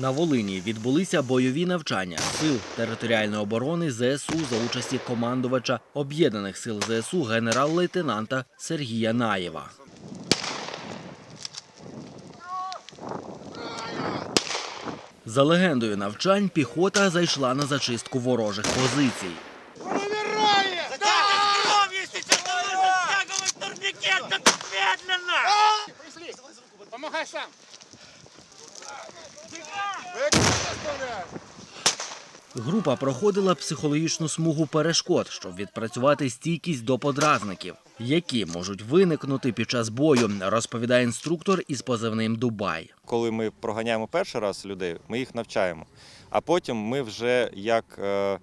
На Волині відбулися бойові навчання сил територіальної оборони ЗСУ за участі командувача об'єднаних сил ЗСУ генерал-лейтенанта Сергія Наєва. За легендою навчань піхота зайшла на зачистку ворожих позицій. Кровь, если Група проходила психологічну смугу перешкод, щоб відпрацювати стійкість до подразників, які можуть виникнути під час бою, розповідає інструктор із позивним Дубай. коли ми проганяємо перший раз людей, ми їх навчаємо. А потім ми вже як е,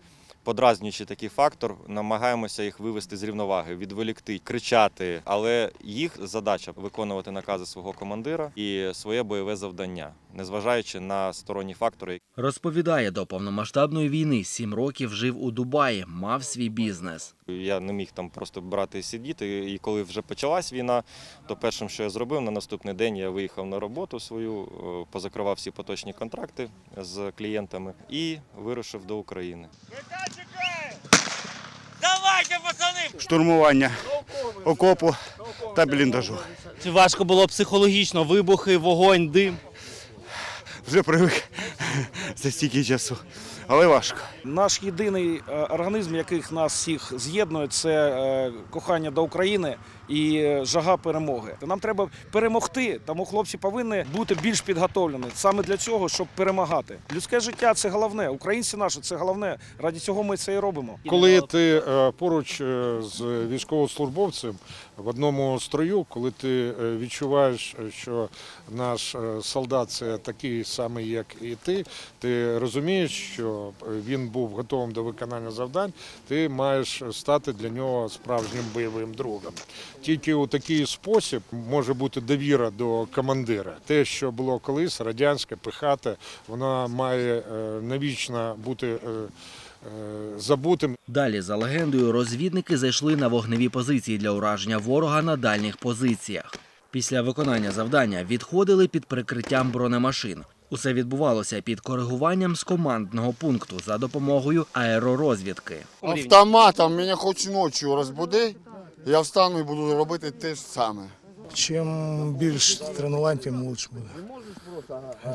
подразнюючий такий фактор намагаємося їх вивести з рівноваги, відволікти, кричати. Але їх задача виконувати накази свого командира і своє бойове завдання, незважаючи на сторонні фактори, Розповідає, до повномасштабної війни сім років жив у Дубаї, мав свій бізнес. Я не міг там просто брати і сидіти. І коли вже почалась війна, то першим, що я зробив, на наступний день я виїхав на роботу свою, е, позакривав всі поточні контракти з клієнтами і вирушив до України. Давайте, пацаны! Штурмування окопу та бліндажу. Чи важко було психологічно вибухи, вогонь, дим? Вже привик. За стільки часу, але важко. Наш єдиний е, організм, який нас всіх з'єднує, це е, кохання до України і е, жага перемоги. Нам треба перемогти, тому хлопці повинні бути більш підготовлені саме для цього, щоб перемагати. Людське життя це головне, українці наші це головне. Раді цього ми це і робимо. Коли ти поруч з військовослужбовцем в одному строю, коли ти відчуваєш, що наш солдат це такий самий, як і ти, ти розумієш, що він був готовим до виконання завдань, ти маєш стати для нього справжнім бойовим другом. Тільки у такий спосіб може бути довіра до командира. Те, що було колись, радянське пихате, вона має е, навічно бути. е, е, Забутим Далі, за легендою, розвідники зайшли на вогневі позиції для ураження ворога на дальніх позиціях. Після виконання завдання відходили під прикриттям бронемашин. Усе відбувалося під коригуванням з командного пункту за допомогою аеророзвідки. Автоматом мене хоч ночі розбуди, я встану і буду робити те ж саме. Чим більш тренувань, тим краще буде.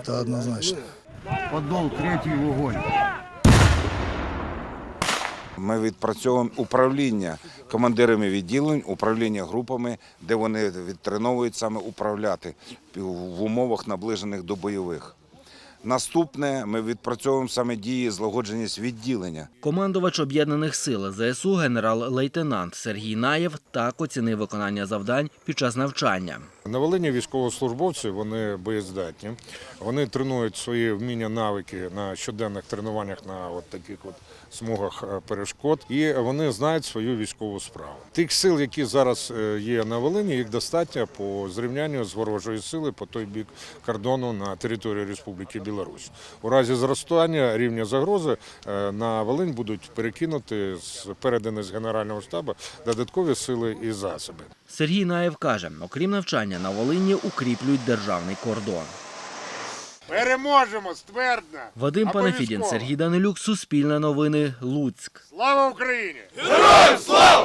Це однозначно. Ми відпрацьовуємо управління командирами відділень, управління групами, де вони відтреновують саме управляти в умовах наближених до бойових. Наступне ми відпрацьовуємо саме дії злагодженість відділення. Командувач об'єднаних сил ЗСУ генерал-лейтенант Сергій Наєв так оцінив виконання завдань під час навчання. На Волині військовослужбовці вони боєздатні. Вони тренують свої вміння, навики на щоденних тренуваннях на от таких от смугах е, перешкод, і вони знають свою військову справу. Тих сил, які зараз е, є на Волині, їх достатньо по зрівнянню з ворожої сили по той бік кордону на території Республіки Білорусь. У разі зростання рівня загрози е, на Волинь будуть перекинути з передані з Генерального штабу додаткові сили і засоби. Сергій Наєв каже, окрім навчання на Волині укріплюють державний кордон. Переможемо ствердно. Вадим Панафідін, Сергій Данилюк, Суспільне новини, Луцьк. Слава Україні! Героям слава!